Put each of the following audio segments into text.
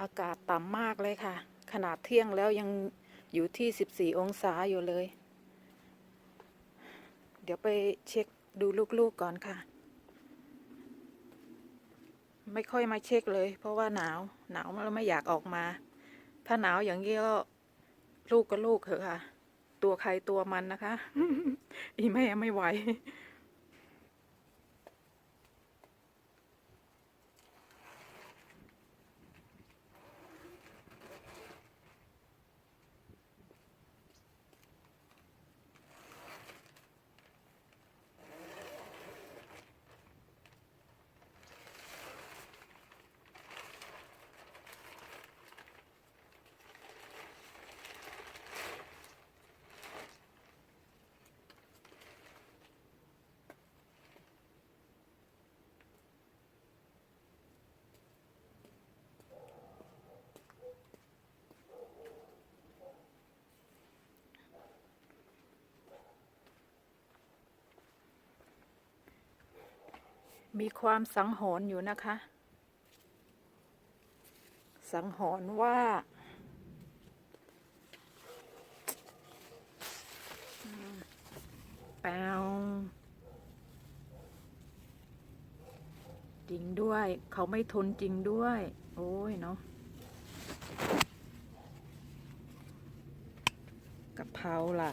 อากาศต่ำมากเลยค่ะ ขนาดเที่ยงแล้วยังอยู่ที่ 14 องศาอยู่เลย เดี๋ยวไปเช็คดูลูกๆก่อนค่ะ ไม่ค่อยมาเช็คเลย เพราะว่าหนาว หนาวแล้วไม่อยากออกมา ถ้าหนาวอย่างนี้ก็ลูกก็ลูกเถอะค่ะ ตัวใครตัวมันนะคะ อีแม่ไม่ไหว มีความสังหรณ์อยู่นะคะ สังหรณ์ว่า แปวจริงด้วย เขาไม่ทนจริงด้วย โอ้ยเนาะกะเพราล่ะ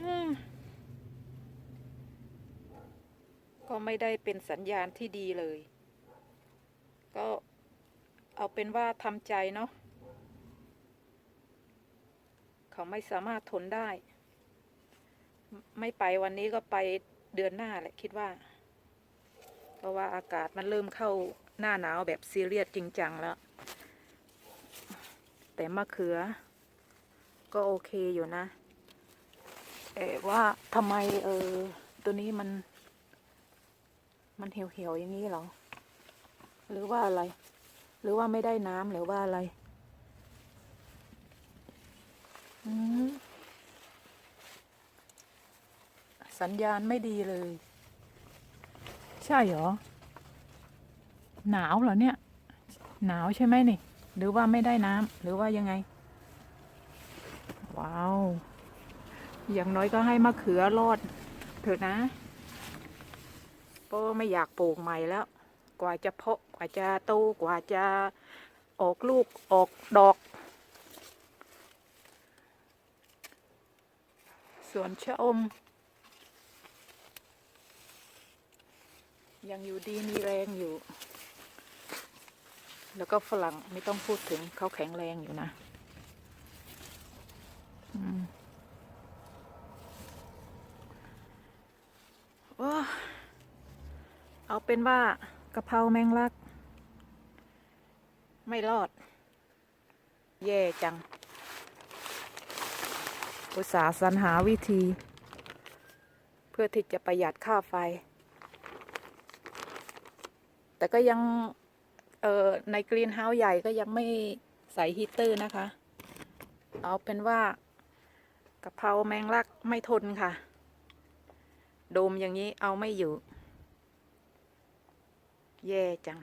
อืม ก็ไม่ได้เป็นสัญญาณที่ดีเลย ก็เอาเป็นว่าทำใจเนาะเขาไม่สามารถทนได้ ไม่ไปวันนี้ก็ไปเดือนหน้าแหละคิดว่า เพราะว่าอากาศมันเริ่มเข้าหน้าหนาวแบบซีเรียสจริงจังแล้ว แต่มะเขือ ก็โอเคอยู่นะ แต่ว่าทำไมเออตัวนี้มัน มันเหี่ยวๆอย่างนี้เหรอ หรือว่าอะไร หรือว่าไม่ได้น้ำหรือว่าอะไรอสัญญาณไม่ดีเลย ใช่เหรอ หนาวเหรอเนี่ย หนาวใช่ไหมนี่ หรือว่าไม่ได้น้ำหรือว่ายังไง ว้าว อย่างน้อยก็ให้มะเขือรอดเถอะนะ เพราะไม่อยากปลูกใหม่แล้ว กว่าจะเพาะกว่าจะโตกว่าจะออกลูกออกดอกส่วนชะอม ยังอยู่ดีมีแรงอยู่ แล้วก็ฝรั่งไม่ต้องพูดถึงเขาแข็งแรงอยู่นะอืมโอ้า เป็นว่ากะเพราแมงลัก ไม่รอด แย่จัง อุตสาห์สรรหาวิธี เพื่อที่จะประหยัดค่าไฟ แต่ก็ยังเอ่อในกรีนเฮาส์ใหญ่ก็ยังไม่ใส่ฮีตเตอร์นะคะ เอาเป็นว่ากะเพราแมงลักไม่ทนค่ะ โดมอย่างนี้เอาไม่อยู่ แย่จัง